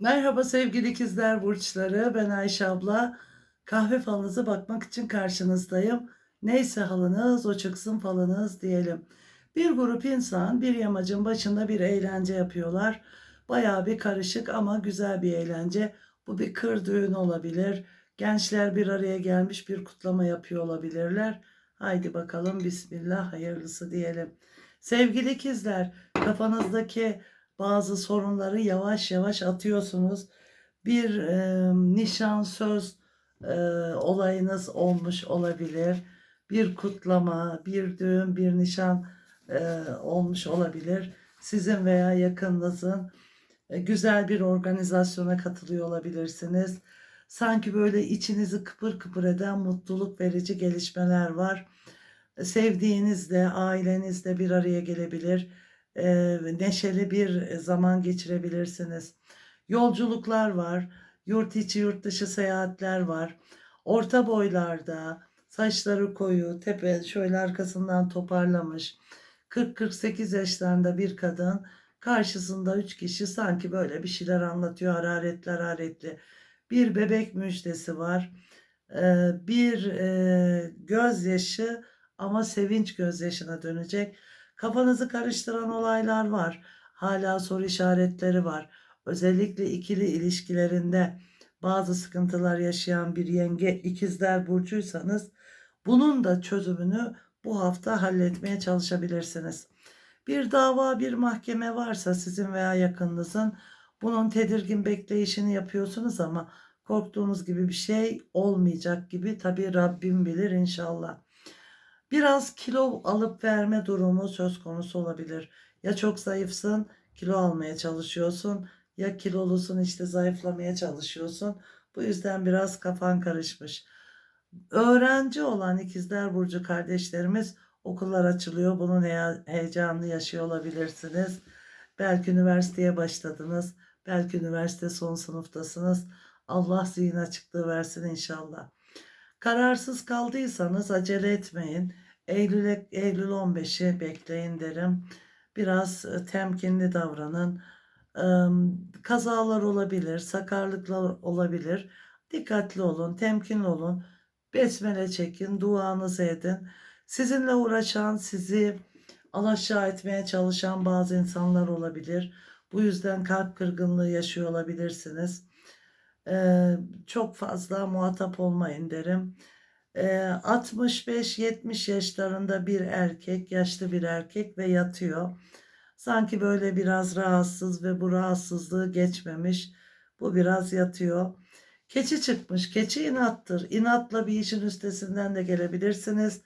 Merhaba sevgili ikizler burçları. Ben Ayşe abla. Kahve falınıza bakmak için karşınızdayım. Neyse halınız o çıksın falınız diyelim. Bir grup insan bir yamacın başında bir eğlence yapıyorlar. Bayağı bir karışık ama güzel bir eğlence. Bu bir kır düğün olabilir. Gençler bir araya gelmiş bir kutlama yapıyor olabilirler. Haydi bakalım bismillah hayırlısı diyelim. Sevgili ikizler kafanızdaki bazı sorunları yavaş yavaş atıyorsunuz. Bir e, nişan söz e, olayınız olmuş olabilir. Bir kutlama, bir düğün, bir nişan e, olmuş olabilir. Sizin veya yakınınızın e, güzel bir organizasyona katılıyor olabilirsiniz. Sanki böyle içinizi kıpır kıpır eden mutluluk verici gelişmeler var. Sevdiğinizle, ailenizle bir araya gelebilir e, neşeli bir zaman geçirebilirsiniz. Yolculuklar var, yurt içi yurt dışı seyahatler var. Orta boylarda saçları koyu, tepe şöyle arkasından toparlamış. 40-48 yaşlarında bir kadın karşısında üç kişi sanki böyle bir şeyler anlatıyor hararetli hararetli. Bir bebek müjdesi var. Bir e, gözyaşı ama sevinç gözyaşına dönecek. Kafanızı karıştıran olaylar var. Hala soru işaretleri var. Özellikle ikili ilişkilerinde bazı sıkıntılar yaşayan bir yenge ikizler burcuysanız bunun da çözümünü bu hafta halletmeye çalışabilirsiniz. Bir dava, bir mahkeme varsa sizin veya yakınınızın bunun tedirgin bekleyişini yapıyorsunuz ama korktuğunuz gibi bir şey olmayacak gibi tabii Rabbim bilir inşallah. Biraz kilo alıp verme durumu söz konusu olabilir. Ya çok zayıfsın, kilo almaya çalışıyorsun ya kilolusun işte zayıflamaya çalışıyorsun. Bu yüzden biraz kafan karışmış. Öğrenci olan ikizler burcu kardeşlerimiz okullar açılıyor. Bunun heyecanını yaşıyor olabilirsiniz. Belki üniversiteye başladınız. Belki üniversite son sınıftasınız. Allah zihin açıklığı versin inşallah. Kararsız kaldıysanız acele etmeyin. Eylül, Eylül 15'i bekleyin derim. Biraz e, temkinli davranın. Kazalar olabilir, sakarlıklar olabilir. Dikkatli olun, temkinli olun. Besmele çekin, duanızı edin. Sizinle uğraşan, sizi alaşağı etmeye çalışan bazı insanlar olabilir. Bu yüzden kalp kırgınlığı yaşıyor olabilirsiniz. Ee, çok fazla muhatap olmayın derim. Ee, 65-70 yaşlarında bir erkek, yaşlı bir erkek ve yatıyor. Sanki böyle biraz rahatsız ve bu rahatsızlığı geçmemiş. Bu biraz yatıyor. Keçi çıkmış. Keçi inattır. İnatla bir işin üstesinden de gelebilirsiniz.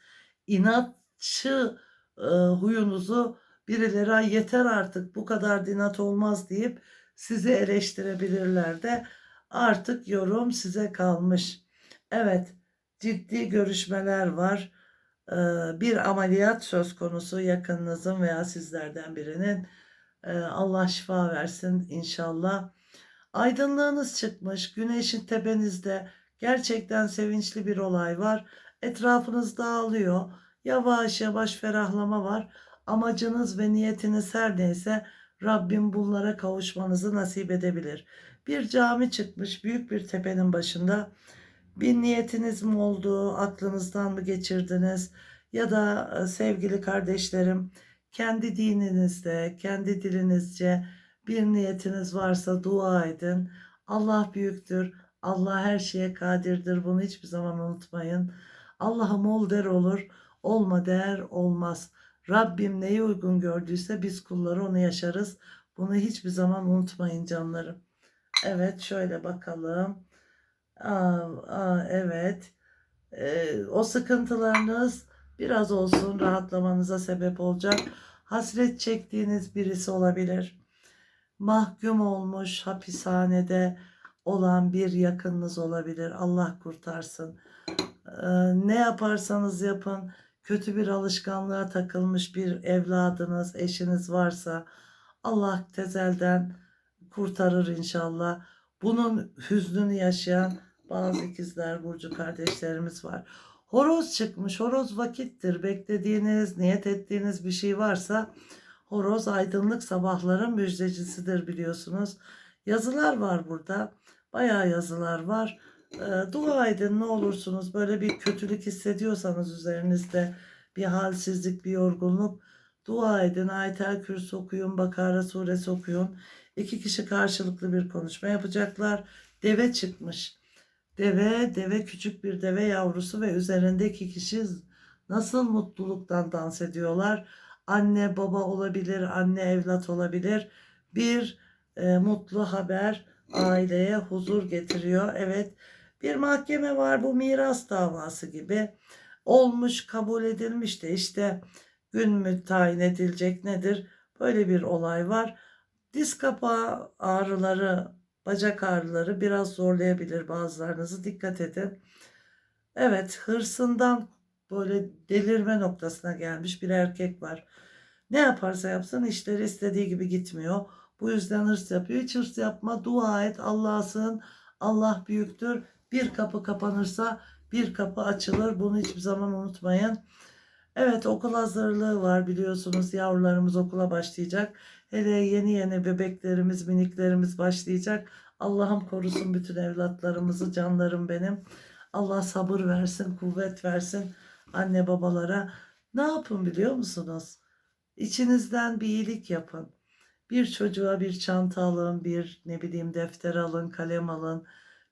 İnatçı e, huyunuzu birileri "Ay yeter artık bu kadar dinat olmaz deyip sizi eleştirebilirler de Artık yorum size kalmış. Evet, ciddi görüşmeler var. Ee, bir ameliyat söz konusu yakınınızın veya sizlerden birinin. Ee, Allah şifa versin inşallah. Aydınlığınız çıkmış. Güneşin tepenizde gerçekten sevinçli bir olay var. Etrafınız dağılıyor. Yavaş yavaş ferahlama var. Amacınız ve niyetiniz her neyse Rabbim bunlara kavuşmanızı nasip edebilir. Bir cami çıkmış büyük bir tepenin başında. Bir niyetiniz mi oldu, aklınızdan mı geçirdiniz? Ya da e, sevgili kardeşlerim kendi dininizde, kendi dilinizce bir niyetiniz varsa dua edin. Allah büyüktür. Allah her şeye kadirdir. Bunu hiçbir zaman unutmayın. Allah'ım ol der olur. Olma der olmaz. Rabbim neyi uygun gördüyse biz kulları onu yaşarız. Bunu hiçbir zaman unutmayın canlarım. Evet şöyle bakalım. Aa, aa, evet. Ee, o sıkıntılarınız biraz olsun rahatlamanıza sebep olacak. Hasret çektiğiniz birisi olabilir. Mahkum olmuş hapishanede olan bir yakınınız olabilir. Allah kurtarsın. Ee, ne yaparsanız yapın kötü bir alışkanlığa takılmış bir evladınız, eşiniz varsa Allah tezelden kurtarır inşallah. Bunun hüznünü yaşayan bazı ikizler burcu kardeşlerimiz var. Horoz çıkmış. Horoz vakittir. Beklediğiniz, niyet ettiğiniz bir şey varsa horoz aydınlık sabahların müjdecisidir biliyorsunuz. Yazılar var burada. Bayağı yazılar var. Ee, dua edin ne olursunuz. Böyle bir kötülük hissediyorsanız üzerinizde bir halsizlik, bir yorgunluk. Dua edin. Ayet-el Kürsü okuyun. Bakara suresi okuyun. İki kişi karşılıklı bir konuşma yapacaklar. Deve çıkmış. Deve, deve küçük bir deve yavrusu ve üzerindeki kişi nasıl mutluluktan dans ediyorlar. Anne baba olabilir, anne evlat olabilir. Bir e, mutlu haber aileye huzur getiriyor. Evet bir mahkeme var bu miras davası gibi. Olmuş kabul edilmiş de işte gün mü tayin edilecek nedir? Böyle bir olay var. Diz kapağı ağrıları, bacak ağrıları biraz zorlayabilir bazılarınızı. Dikkat edin. Evet hırsından böyle delirme noktasına gelmiş bir erkek var. Ne yaparsa yapsın işleri istediği gibi gitmiyor. Bu yüzden hırs yapıyor. Hiç hırs yapma. Dua et. Allah'a sığın. Allah büyüktür. Bir kapı kapanırsa bir kapı açılır. Bunu hiçbir zaman unutmayın. Evet okul hazırlığı var biliyorsunuz. Yavrularımız okula başlayacak. Hele yeni yeni bebeklerimiz, miniklerimiz başlayacak. Allah'ım korusun bütün evlatlarımızı, canlarım benim. Allah sabır versin, kuvvet versin anne babalara. Ne yapın biliyor musunuz? İçinizden bir iyilik yapın. Bir çocuğa bir çanta alın, bir ne bileyim defter alın, kalem alın.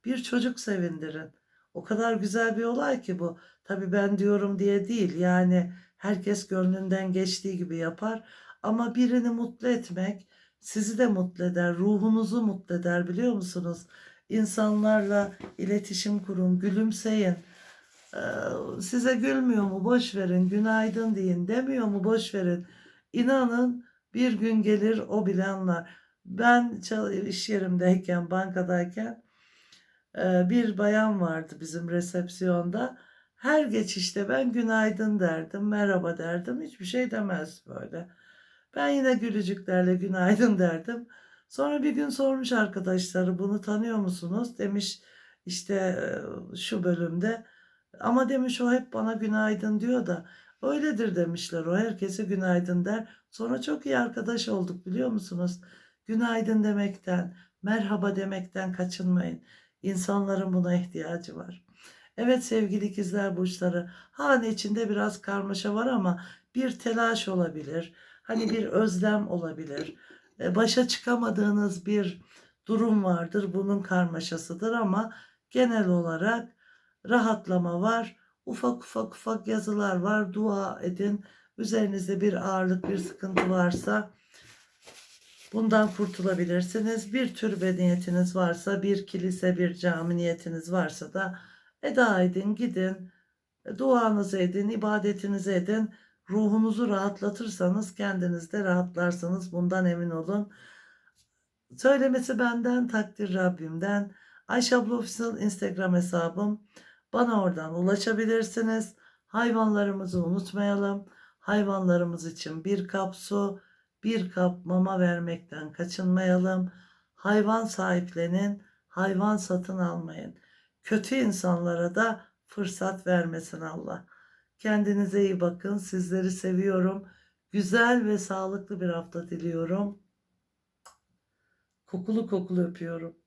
Bir çocuk sevindirin. O kadar güzel bir olay ki bu. Tabii ben diyorum diye değil. Yani herkes gönlünden geçtiği gibi yapar. Ama birini mutlu etmek sizi de mutlu eder, ruhunuzu mutlu eder biliyor musunuz? İnsanlarla iletişim kurun, gülümseyin. Ee, size gülmüyor mu boş verin, günaydın deyin demiyor mu boş verin. İnanın bir gün gelir o bile anlar. Ben iş yerimdeyken, bankadayken bir bayan vardı bizim resepsiyonda. Her geçişte ben günaydın derdim, merhaba derdim. Hiçbir şey demez böyle. Ben yine gülücüklerle günaydın derdim. Sonra bir gün sormuş arkadaşları bunu tanıyor musunuz? Demiş işte e, şu bölümde. Ama demiş o hep bana günaydın diyor da öyledir demişler. O herkese günaydın der. Sonra çok iyi arkadaş olduk biliyor musunuz? Günaydın demekten, merhaba demekten kaçınmayın. İnsanların buna ihtiyacı var. Evet sevgili ikizler burçları, hane içinde biraz karmaşa var ama bir telaş olabilir. Hani bir özlem olabilir. E, Başa çıkamadığınız bir durum vardır. Bunun karmaşasıdır ama genel olarak rahatlama var. Ufak ufak ufak yazılar var. Dua edin. Üzerinizde bir ağırlık, bir sıkıntı varsa bundan kurtulabilirsiniz. Bir türbe niyetiniz varsa, bir kilise, bir cami niyetiniz varsa da eda edin, gidin. Duanızı edin, ibadetinizi edin. Ruhunuzu rahatlatırsanız kendiniz de rahatlarsınız. Bundan emin olun. Söylemesi benden, takdir Rabbimden. Ayşe abla Official Instagram hesabım. Bana oradan ulaşabilirsiniz. Hayvanlarımızı unutmayalım. Hayvanlarımız için bir kap su, bir kap mama vermekten kaçınmayalım. Hayvan sahiplenin, hayvan satın almayın. Kötü insanlara da fırsat vermesin Allah. Kendinize iyi bakın. Sizleri seviyorum. Güzel ve sağlıklı bir hafta diliyorum. Kokulu kokulu öpüyorum.